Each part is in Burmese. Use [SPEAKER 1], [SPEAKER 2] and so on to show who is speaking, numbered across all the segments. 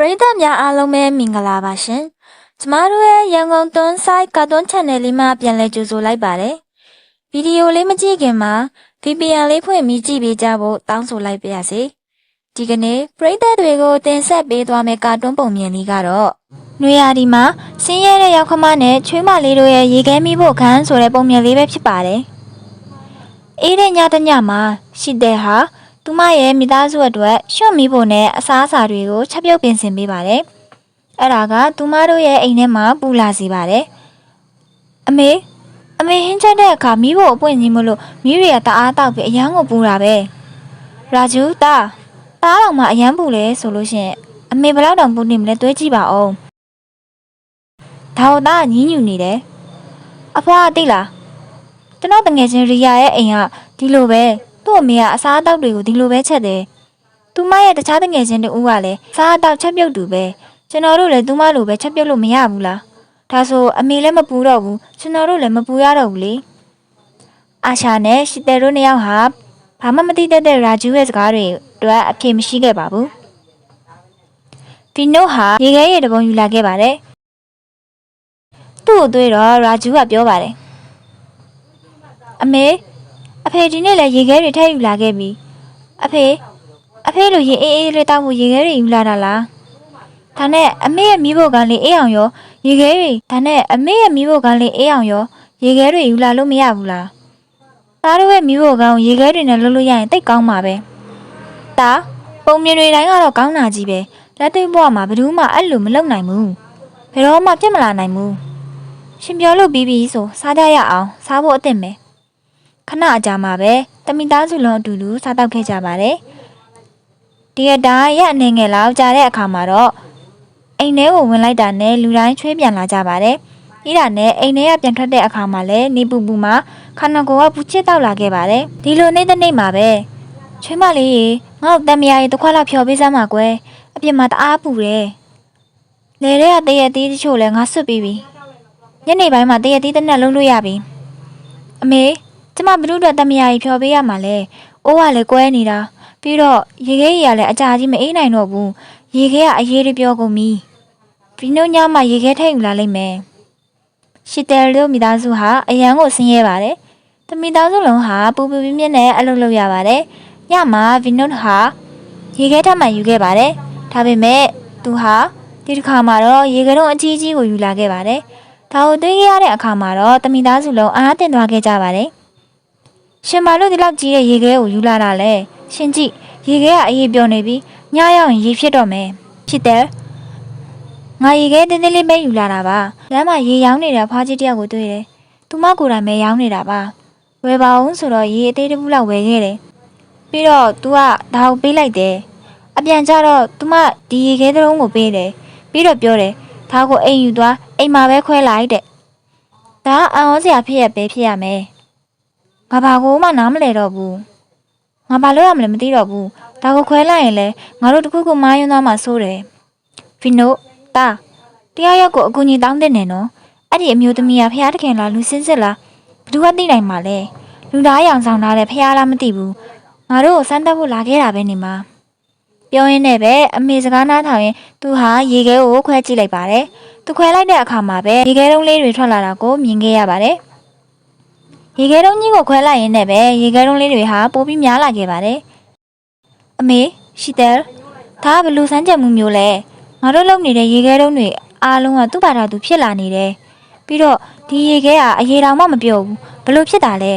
[SPEAKER 1] ပရိသတ်များအားလုံးပဲမင်္ဂလာပါရှင်။ကျမတို့ရဲ့ရန်ကုန်တွန်းဆိုင်ကာတွန်း channel လေးမှာပြန်လည်ကြိုဆိုလိုက်ပါတယ်။ဗီဒီယိုလေးမကြည့်ခင်မှာ VPN လေးဖွင့်ပြီးကြည့်ပေးကြဖို့တောင်းဆိုလိုက်ပါရစေ။ဒီကနေ့ပရိသတ်တွေကိုတင်ဆက်ပေးသွားမယ့်ကာတွန်းပုံမြင်လေးကတော့နွေရာသီမှာဆင်းရဲတဲ့ရောက်ခမနဲ့ချွေးမလေးတို့ရဲ့ရေခဲမိဖို့ခန်းဆိုတဲ့ပုံမြင်လေးပဲဖြစ်ပါတယ်။အေးတဲ့ညတစ်ညမှာရှိတဲ့ဟာ သူမရဲ့မိသားစုအတွက်ရှော့မီးဖို့နဲ့အစားအစာတွေကိုချက်ပြုတ်ပြင်ဆင်ပေးပါတယ်။အဲ့ဒါကသူမတို့ရဲ့အိမ်ထဲမှာပူလာစေပါတယ်။အမေအမေဟင်းချက်တဲ့အခါမီးဖို့အပွင့်ကြီးမလို့မီးတွေကတအားတောက်ပြီးအရန်ကိုပူတာပဲ။ရာဂျူတာတားတော့မှအရန်ပူလဲဆိုလို့ရှရင်အမေဘယ်တော့တောင်ပူနေမလဲတွေးကြည့်ပါဦး။ဒါတော့သားကညင်းညူနေတယ်။အဖွားသိလားကျွန်တော်တငယ်ချင်းရီယာရဲ့အိမ်ကဒီလိုပဲ သူ့အမေကအစားအသောက်တွေကိုဒီလိုပဲချက်တယ်။သူမရဲ့တခြားတငယ်ချင်းတူကလည်းစားအသောက်ချက်ပြုတ်တူပဲကျွန်တော်တို့လည်းသူမလိုပဲချက်ပြုတ်လို့မရဘူးလား။ဒါဆိုအမေလည်းမပူတော့ဘူးကျွန်တော်တို့လည်းမပူရတော့ဘူးလေ။အာရှာနဲ့ရှီတဲတို့နှစ်ယောက်ဟာဘာမှမသိတတ်တဲ့ရာဂျူရဲ့စကားတွေအတွက်အပြေမရှိခဲ့ပါဘူး။ဖီနိုဟာရေခဲရေတပုံယူလာခဲ့ပါတယ်။သူ့ကိုတွေ့တော့ရာဂျူကပြောပါတယ်။အမေ အဖေဒီနေ့လည်းရေခဲတွေထည့်ယူလာခဲ့ပြီ။အဖေအဖေလိုရေအေးအေးလေးတောက်ဖို့ရေခဲတွေယူလာတာလား။ဒါနဲ့အမေရဲ့မိဖို့ကလေးအေးအောင်ရောရေခဲတွေဒါနဲ့အမေရဲ့မိဖို့ကလေးအေးအောင်ရောရေခဲတွေယူလာလို့မရဘူးလား။သားတို့ရဲ့မိဖို့ကောင်ရေခဲတွေနဲ့လှုပ်လို့ရရင်တိတ်ကောင်းပါပဲ။ဒါပုံမြင်တွေတိုင်းကတော့ကောင်းတာကြီးပဲ။လက်တွေ့ဘဝမှာဘယ်သူမှအဲ့လိုမလုပ်နိုင်ဘူး။ဘယ်တော့မှပြစ်မလာနိုင်ဘူး။ရှင်ပြောလို့ပြီးပြီဆိုစားကြရအောင်စားဖို့အသင့်ပဲ ခဏအကြာမှာပဲတမိသားစုလုံးအတူတူစားတော့ခဲ့ကြပါတယ်ဒီရတိုင်းရက်အနေငယ်လောက်ကြာတဲ့အခါမှာတော့အိမ်ထဲကိုဝင်လိုက်တာနဲ့လူတိုင်းချွေးပြန်လာကြပါတယ်ဤတာနဲ့အိမ်ထဲကပြန်ထွက်တဲ့အခါမှာလည်းနေပူပူမှာခန္ဓာကိုယ်ကပူချစ်တောက်လာခဲ့ပါတယ်ဒီလိုနေတဲ့နေ့မှာပဲချွေးမလေးရေငါ့ကိုတမယာရေတစ်ခွက်လောက်ဖြော်ပေးစမ်းပါကွယ်အပြင်မှာတအားပူတယ်လေထဲကတရက်သေးတချို့လည်းငါဆွတ်ပြီးပြီညနေပိုင်းမှာတရက်သေးတစ်နက်လုံးလို့ရပြီအမေ ကျမဘ누구အတွက်တမယာကြီးဖြော်ပေးရမှာလဲ။အိုးကလည်းကွဲနေတာ။ပြီးတော့ရေခဲကြီးကလည်းအကြာကြီးမအေးနိုင်တော့ဘူး။ရေခဲကအရေးတွေပြောကုန်ပြီ။ဘီနိုညမှာရေခဲထည့်ယူလာလိမ့်မယ်။ရှီတယ်တို့မိသားစုဟာအရန်ကိုဆင်းရဲပါတယ်။တမိသားစုလုံးဟာပူပူပြင်းပြင်းနဲ့အလုပ်လုပ်ရပါတယ်။ညမှာဗီနိုဟာရေခဲထပ်မှယူခဲ့ပါတယ်။ဒါပေမဲ့သူဟာဒီတစ်ခါမှာတော့ရေခဲတုံးအကြီးကြီးကိုယူလာခဲ့ပါတယ်။ဒါကိုတွေးခဲ့ရတဲ့အခါမှာတော့တမိသားစုလုံးအားတင်သွားခဲ့ကြပါတယ်။ ရှင်မလို့ဒီလောက်ကြီးတဲ့ရေခဲကိုယူလာတာလဲရှင်ကြည့်ရေခဲကအရေးပြောနေပြီညရောက်ရင်ရေဖြစ်တော့မယ်ဖြစ်တယ်ငါရေခဲတင်းတင်းလေးပဲယူလာတာပါလမ်းမှာရေရောင်းနေတဲ့ဖွားကြီးတယောက်ကိုတွေ့တယ်သူမကိုယ်တိုင်ပဲရောင်းနေတာပါဝယ်ပါအောင်ဆိုတော့ရေအသေးတစ်ဘူးလောက်ဝယ်ခဲ့တယ်ပြီးတော့ तू ကဒါကိုပေးလိုက်တယ်အပြန်ကျတော့ तू မဒီရေခဲတစ်လုံးကိုပေးတယ်ပြီးတော့ပြောတယ်ဒါကိုအိမ်ယူသွားအိမ်မှာပဲခွဲလိုက်တဲ့ဒါကအံ့ဩစရာဖြစ်ရပဲဖြစ်ရမယ် ငါဘာကိုမှနားမလဲတော့ဘူးငါဘာလို့ရမလဲမသိတော့ဘူးဒါကိုခွဲလိုက်ရင်လဲငါတို့တခုခုမားယွန်းသွားမှစိုးတယ်ဖီနိုတာတရားရောက်ကိုအကူကြီးတောင်းတဲ့နေနော်အဲ့ဒီအမျိုးသမီးကဖះတခင်လားလူစင်းစစ်လားဘယ်သူကသိနိုင်မှာလဲလူသားရောင်ဆောင်ထားတဲ့ဖះလားမသိဘူးငါတို့ကိုစမ်းတက်ဖို့လာခဲ့တာပဲနေမှာပြောရင်းနဲ့ပဲအမေစကားနားထောင်ရင်သူဟာရေခဲကိုခွဲကြည့်လိုက်ပါတယ်သူခွဲလိုက်တဲ့အခါမှာပဲရေခဲတုံးလေးတွေထွက်လာတာကိုမြင်ခဲ့ရပါတယ် ရေခဲတုံးကြီးကိုခွဲလိုက်ရင်းနဲ့ပဲရေခဲတုံးလေးတွေဟာပိုပြီးများလာခဲ့ပါတယ်။အမေရှီတယ်ဒါကဘယ်လူစမ်းကြက်မှုမျိုးလဲငါတို့လုံနေတဲ့ရေခဲတုံးတွေအားလုံးကသူ့ဘာသာသူဖြစ်လာနေတယ်။ပြီးတော့ဒီရေခဲကအရေတောင်မှမပြောဘူးဘယ်လိုဖြစ်တာလဲ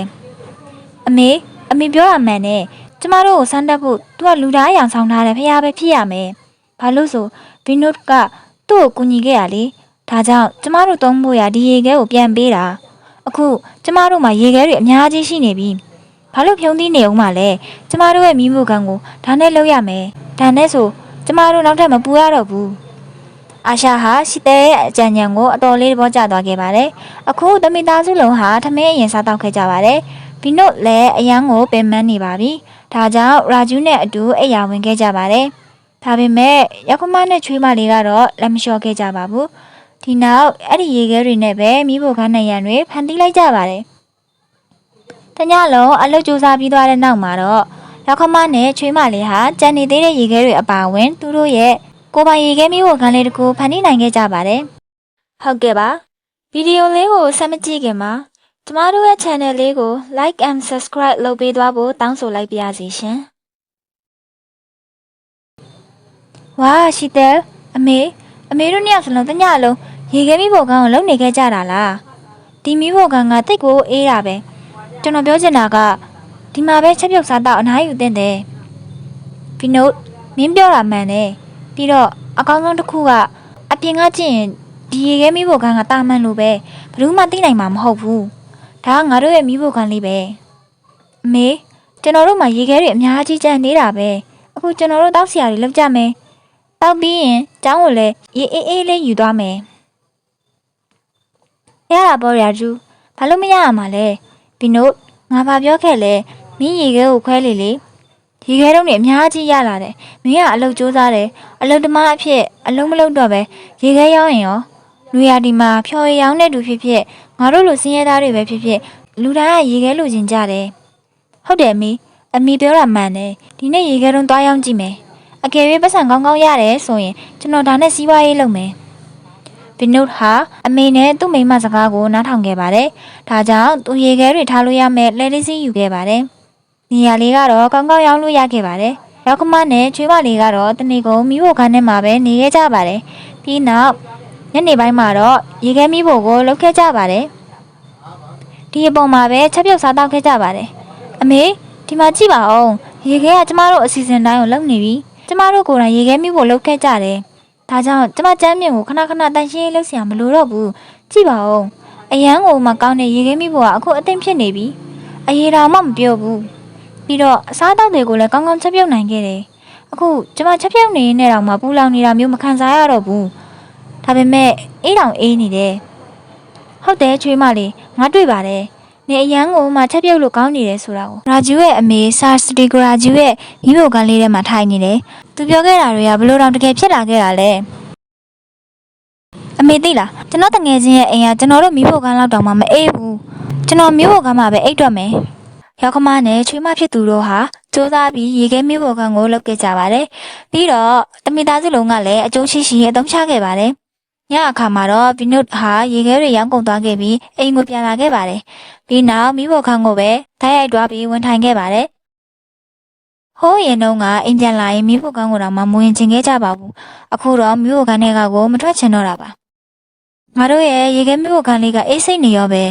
[SPEAKER 1] ။အမေအမေပြောတာမှန်နဲ့ကျမတို့ကိုစမ်းတက်ဖို့သူကလူသားအရောင်ဆောင်ထားတယ်ဖះပဲဖြစ်ရမယ်။ဘာလို့ဆိုဗီနုတ်ကသူ့ကိုကူညီခဲ့ရလေ။ဒါကြောင့်ကျမတို့သုံးဖို့ရဒီရေခဲကိုပြန်ပေးတာ။ အခုကျမတို့မှာရေခဲတွေအများကြီးရှိနေပြီ။ဘာလို့ဖြုံးသီးနေအောင်မလဲ။ကျမတို့ရဲ့မိမှုကန်ကိုဒါနဲ့လုပ်ရမယ်။ဒါနဲ့ဆိုကျမတို့နောက်ထပ်မပူရတော့ဘူး။အာရှာဟာရှီတဲရဲ့အကြံဉာဏ်ကိုအတော်လေးသဘောကျသွားခဲ့ပါတယ်။အခုတမိသားစုလုံးဟာထမင်းအရင်စားတော့ခဲ့ကြပါတယ်။ဘီနို့လည်းအရန်ကိုပင်ပန်းနေပါပြီ။ဒါကြောင့်ရာဂျူးနဲ့အတူအိယာဝင်ခဲ့ကြပါတယ်။ဒါပေမဲ့ရောက်ခမနဲ့ချွေးမလေးကတော့လက်မလျှော့ခဲ့ကြပါဘူး။ ဒီနောက်အဲ့ဒီရေခဲတွေနဲ့ပဲမိဖို့ကန်းနိုင်ရန်တွေဖန်တီးလိုက်ကြပါတယ်။တညလုံးအလုပ်ကြိုးစားပြီးသွားတဲ့နောက်မှာတော့ရောက်ခမနဲ့ချွေးမလေးဟာကြံနေသေးတဲ့ရေခဲတွေအပါအဝင် သူတို့ရဲ့ကိုပိုင်ရေခဲမီးဖို့ခန်းလေးတစ်ခုဖန်တီးနိုင်ခဲ့ကြပါတယ်ဟုတ်ကဲ့ပါဗီဒီယိုလေးကိုဆက်မကြည့်ခင်မှာကျမတို့ရဲ့ channel လေးကို like and subscribe လုပ်ပေးသွားဖို့တောင်းဆိုလိုက်ပါရစေရှင်ဝါရှိတယ်အမေအမေတို့နှစ်ယောက်စလုံးတညလုံး ရေခဲမီးဖို့ခန်းကိုလုံနေခဲ့ကြတာလားဒီမီးဖို့ခန်းကတိတ်ကိုအေးတာပဲကျွန်တော်ပြောချင်တာကဒီမှာပဲချက်ပြုတ်စားတော့အနားယူတင်တယ်ဖီနိုတ်မင်းပြောတာမှန်တယ်ပြီးတော့အကောင်းဆုံးတစ်ခုကအပြင်ကကြည့်ရင်ဒီရေခဲမီးဖို့ခန်းကတာမန်လို့ပဲဘယ်သူမှသိနိုင်မှာမဟုတ်ဘူးဒါကငါတို့ရဲ့မီးဖို့ခန်းလေးပဲအမေကျွန်တော်တို့မှာရေခဲတွေအများကြီးကျန်နေတာပဲအခုကျွန်တော်တို့တောက်ဆရာတွေလောက်ကြမယ်တောက်ပြီးရင်ကျောင်းကိုလည်းရေအေးအေးလေးယူသွားမယ် ရတာပေါ့ရာကျူဘာလို့မရရမှာလဲဘီနို့ငါဘာပြောခဲ့လဲမင်းရေခဲကိုခွဲလေလေရေခဲတော့နေအများကြီးရလာတယ်မင်းကအလုပ်စူးစားတယ်အလုပ်သမားအဖြစ်အလုံးမလုံးတော့ပဲရေခဲရောင်းရင်ရောလူရဒီမှာဖြော်ရရောင်းတဲ့သူဖြစ်ဖြစ်ငါတို့လိုစင်းရဲသားတွေပဲဖြစ်ဖြစ်လူတိုင်းကရေခဲလိုချင်ကြတယ်ဟုတ်တယ်အမီအမီပြောတာမှန်တယ်ဒီနေ့ရေခဲတုံးသွားရောင်းကြည့်မယ်အကယ်၍ပတ်စံကောင်းကောင်းရတယ်ဆိုရင်ကျွန်တော်ဒါနဲ့စီးပွားရေးလုပ်မယ် ဘီနုတ်ဟာအမေနဲ့သူ့မိန်းမစကားကိုနားထောင်ခဲ့ပါတယ်။ဒါကြောင့်သူရေခဲတွေထားလို့ရမယ့်လဲလေးစည်းယူခဲ့ပါတယ်။နေရာလေးကတော့ကောင်းကောင်းရောင်းလို့ရခဲ့ပါတယ်။ရောက်ကမနဲ့ချွေးမလေးကတော့တနေ့ကုန်မိဖို့ခန်းထဲမှာပဲနေခဲ့ကြပါတယ်။ပြီးနောက်ညနေပိုင်းမှာတော့ရေခဲမိဖို့ကိုလှုပ်ခဲ့ကြပါတယ်။ဒီအပေါ်မှာပဲချက်ပြုတ်စားတော့ခဲ့ကြပါတယ်။အမေဒီမှာကြည့်ပါဦး။ရေခဲကကျမတို့အစီအစဉ်တိုင်းကိုလုပ်နေပြီ။ကျမတို့ကိုယ်တိုင်ရေခဲမိဖို့လှုပ်ခဲ့ကြတယ်။ ဒါကြောင့်ကျမကျမ်းမြင့်ကိုခဏခဏတန်ရှင်းရေးလုပ်စရာမလိုတော့ဘူးကြည့်ပါဦးအရန်ကိုမှကောင်းတဲ့ရေခဲမိဖို့ကအခုအသိမ့်ဖြစ်နေပြီအရေးတော်မှမပြောဘူးပြီးတော့အစားအသောက်တွေကိုလည်းကောင်းကောင်းချက်ပြုတ်နိုင်ခဲ့တယ်အခုကျမချက်ပြုတ်နေနေတော့မှပူလောင်နေတာမျိုးမခံစားရတော့ဘူးဒါပေမဲ့အေးတောင်အေးနေတယ်ဟုတ်တယ်ချွေးမလေးငါတွေ့ပါတယ် နေအရန်ကိုမှချက်ပြုတ်လို့ကောင်းနေတယ်ဆိုတာကိုရာဂျူရဲ့အမေဆာစတီဂရာဂျူရဲ့မိဖို့ကန်းလေးထဲမှာထိုင်နေတယ်သူပြောခဲ့တာတွေကဘလို့တော့တကယ်ဖြစ်လာခဲ့တာလဲအမေသိလားကျွန်တော်တငယ်ချင်းရဲ့အိမ်ကကျွန်တော်တို့မိဖို့ကန်းလောက်တောင်မှမအေးဘူးကျွန်တော်မိဖို့ကန်းမှာပဲအိတ်တော့မယ်ရောက်ခမနဲ့ချွေးမဖြစ်သူတို့ဟာစူးစမ်းပြီးရေခဲမိဖို့ကန်းကိုလုပ်ခဲ့ကြပါတယ်ပြီးတော့တမိသားစုလုံးကလည်းအကျိုးရှိရှိအသုံးချခဲ့ပါတယ် ညအခါမှာတော့ဘီနုတ်ဟာရေခဲတွေရောင်းကုန်သွားခဲ့ပြီးအိမ်ကိုပြန်လာခဲ့ပါတယ်ပြီးနောက်မိဖို့ကန်းကိုပဲတိုက်ရိုက်သွားပြီးဝန်ထိုင်ခဲ့ပါတယ်ဟိုးရင်တော့ကအိမ်ပြန်လာရင်မိဖို့ကန်းကိုတော့မမဝင်ချင်ခဲ့ကြပါဘူးအခုတော့မိဖို့ကန်းတွေကကိုမထွက်ချင်တော့တာပါငါတို့ရဲ့ရေခဲမြုပ်ကန်လေးကအေးစိတ်နေရောပဲ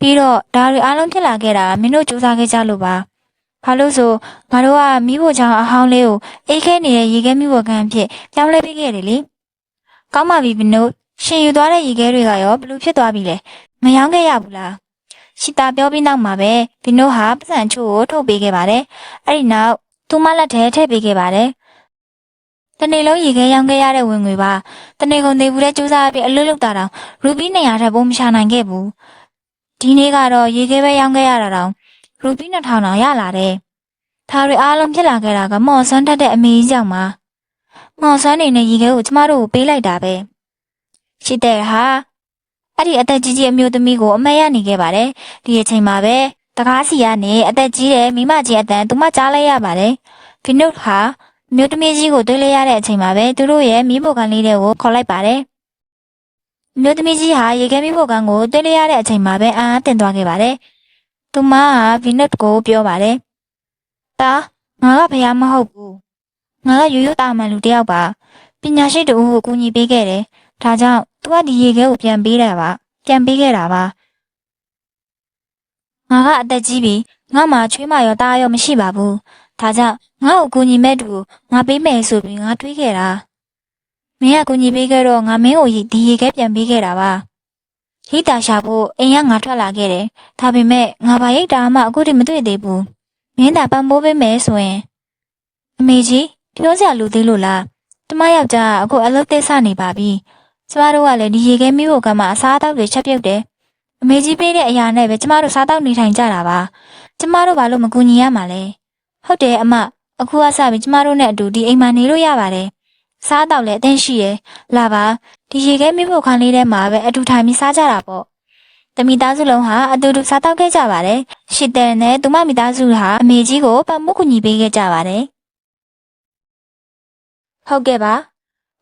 [SPEAKER 1] ပြီးတော့ဒါတွေအားလုံးဖြစ်လာခဲ့တာမင်းတို့စူးစမ်းခဲ့ကြလို့ပါဘာလို့ဆိုငါတို့ကမိဖို့ချောင်းအဟောင်းလေးကိုအေးခဲနေတဲ့ရေခဲမြုပ်ကန်အဖြစ်ပြောင်းလဲပေးခဲ့တယ်လေကောင်းပါပြီမင်းတို့ ရှင်ယူသွားတဲ့ရေခဲတွေကရောဘလို့ဖြစ်သွားပြီလဲမယောင်းခဲ့ရဘူးလားရှိတာပြောပြီးနောက်မှာပဲဘင်းတို့ဟာပတ်စံချို့ကိုထုတ်ပေးခဲ့ပါတယ်အဲ့ဒီနောက်သူမလက်ထဲထည့်ပေးခဲ့ပါတယ်တနေ့လုံးရေခဲရောင်းခဲ့ရတဲ့ဝင်ငွေပါတနေကုန်နေဘူးတဲ့စူးစမ်းပြီးအလွတ်လွတ်တာတောင်ရူပီ200ထက်ပိုမရှာနိုင်ခဲ့ဘူးဒီနေ့ကတော့ရေခဲပဲရောင်းခဲ့ရတာတောင်ရူပီ2000တောင်ရလာတယ်ဒါတွေအားလုံးဖြစ်လာခဲ့တာကမော်ဆွမ်းတတ်တဲ့အမေကြီးကြောင့်ပါမော်ဆွမ်းနေနဲ့ရေခဲကိုကျမတို့ကိုပေးလိုက်တာပဲ ရှိတဲ့ဟာအဲ့ဒီအသက်ကြီးကြီးအမျိုးသမီးကိုအမက်ရနေခဲ့ပါတယ်ဒီအချိန်မှာပဲတကားစီကနေအသက်ကြီးတဲ့မိမကြီးအတန်သူမကြားလိုက်ရပါတယ်ဖီနုတ်ဟာမြို့သမီးကြီးကိုတွေ့လိုက်ရတဲ့အချိန်မှာပဲသူတို့ရဲ့မိဖို့ကန်လေးတွေကိုခေါ်လိုက်ပါတယ်။မြို့သမီးကြီးဟာရေခဲမိဖို့ကန်ကိုတွေ့လိုက်ရတဲ့အချိန်မှာပဲအာအတင်သွားခဲ့ပါတယ်။သူမကဗီနတ်ကိုပြောပါတယ်။တာငါကဖယားမဟုတ်ဘူး။ငါကရိုးရိုးတာမန်လူတစ်ယောက်ပါ။ပညာရှိတူကိုကူညီပေးခဲ့တယ်။ဒါကြောင့် သူကဒီရေခဲကိုပြန်ပေးတာပါ။ပြန်ပေးခဲ့တာပါ။ငါကအသက်ကြီးပြီ။ငါမှချွေးမရောတားရောမရှိပါဘူး။ဒါကြောင့်ငါ့ကိုကူညီမဲ့သူကိုငါပေးမယ်ဆိုပြီးငါတွေးခဲ့တာမင်းကကူညီပေးခဲ့တော့ငါမင်းကိုဒီရေခဲပြန်ပေးခဲ့တာပါရိတ်တာရှာဖို့အိမ်ကငါထွက်လာခဲ့တယ်ဒါပေမဲ့ငါဘာရိတ်တာမှအခုထိမတွေ့သေးဘူးမင်းသာပံပိုးပေးမယ်ဆိုရင်အမေကြီးပြောစရာလူသေးလို့လားကျမယောက်ျားကအခုအလုပ်သက်ဆနေပါပြီ ကျမတို့ကလည်းဒီရေခဲမိဖို့ကမှအစားအသောက်တွေချက်ပြုတ်တယ်အမေကြီးပေးတဲ့အရာနဲ့ပဲကျမတို့စားတောက်နေထိုင်ကြတာပါကျမတို့ဘာလို့မကူညီရမှာလဲဟုတ်တယ်အမအခုကစပြီးကျမတို့နဲ့အတူဒီအိမ်မှာနေလို့ရပါတယ်စားတော့လည်းအသင့်ရှိရယ်လာပါဒီရေခဲမိဖို့ခန်းလေးထဲမှာပဲအတူထိုင်ပြီးစားကြတာပေါ့တမိသားစုလုံးဟာအတူတူစားတော့ခဲ့ကြပါတယ်ရှစ်တဲ့နဲ့သူမမိသားစုဟာအမေကြီးကိုပတ်မှုကူညီပေးခဲ့ကြပါတယ်ဟုတ်ကဲ့ပါ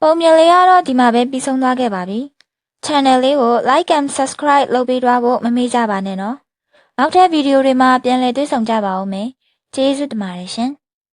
[SPEAKER 1] ပုံမြင်လေးကတော့ဒီမှာပဲပြီးဆုံးသွားခဲ့ပါပြီ။ channel လေးကို like and subscribe လုပ်ပေးသွားဖို့မမေ့ကြပါနဲ့နော်။နောက်ထပ်ဗီဒီယိုတွေမှာပြန်လည်တွေ့ဆုံကြပါဦးမယ်။ကျေးဇူးတင်ပါတယ်ရှင်။